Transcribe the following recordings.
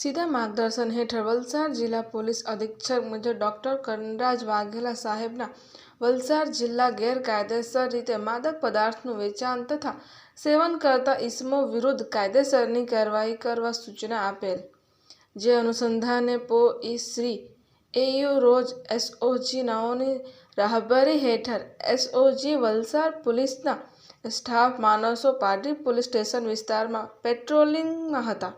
સીધા માર્ગદર્શન હેઠળ વલસાડ જિલ્લા પોલીસ અધિક્ષક મુજબ ડોક્ટર કનરાજ વાઘેલા સાહેબના વલસાડ જિલ્લા ગેરકાયદેસર રીતે માદક પદાર્થનું વેચાણ તથા સેવન કરતા ઇસમો વિરુદ્ધ કાયદેસરની કાર્યવાહી કરવા સૂચના આપેલ. જે અનુસંધાને પો ઈ શ્રી એયુ રોજ એસઓજી નાઓની રાહબરી હેઠળ એસઓજી વલસાડ પોલીસના સ્ટાફ માણસો પાટી પોલીસ સ્ટેશન વિસ્તારમાં પેટ્રોલિંગમાં હતા.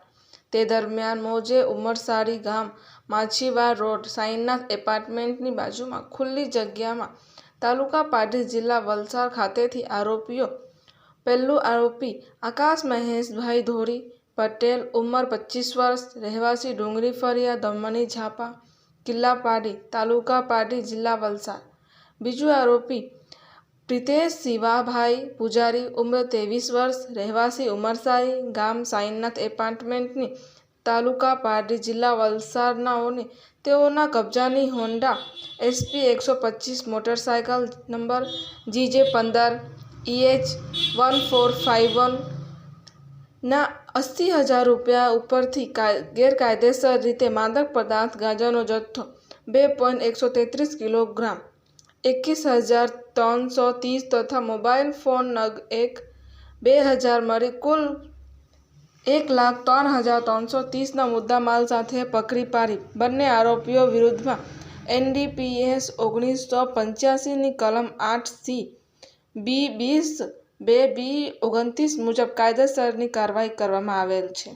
તે દરમિયાન મોજે ઉમરસાડી ગામ માછીવાર રોડ સાઈનાથ એપાર્ટમેન્ટની બાજુમાં ખુલ્લી જગ્યામાં તાલુકા પાટી જિલ્લા વલસાડ ખાતેથી આરોપીઓ. પહેલું આરોપી આકાશ મહેશભાઈ ધોરી પટેલ, ઉંમર પચીસ વર્ષ, રહેવાસી ડુંગરી ફરિયા, દમણી ઝાપા, કિલ્લા પાડી તાલુકા પાટી જિલ્લા વલસાડ. બીજું આરોપી પ્રિતેશ શિવાભાઈ પૂજારી ઉંમર ત્રેવીસ વર્ષ, રહેવાસી ઉમરસાઈ ગામ સાઈનાથ એપાર્ટમેન્ટની તાલુકા પારડી જિલ્લા વલસાડનાઓને તેઓના કબજાની હોન્ડા એસપી એકસો પચીસ મોટરસાયકલ નંબર જીજે પંદર, EH one four five one ના અસી હજાર રૂપિયા ઉપરથી કાય, ગેરકાયદેસર રીતે માદક પદાર્થ ગાંજાનો જથ્થો બે પોઈન્ટ એકસો તેત્રીસ કિલોગ્રામ એકવીસ હજાર ત્રણસો ત્રીસ તથા મોબાઈલ ફોન નગ એક બે હજાર મળી કુલ એક લાખ ત્રણ હજાર ત્રણસો ત્રીસના મુદ્દામાલ સાથે પકડી પાડી. બંને આરોપીઓ વિરુદ્ધમાં એનડીપીએસ ઓગણીસો પંચ્યાસીની કલમ આઠ સી બી બીસ બે બી ઓગણત્રીસ મુજબ કાયદેસરની કાર્યવાહી કરવામાં આવેલ છે.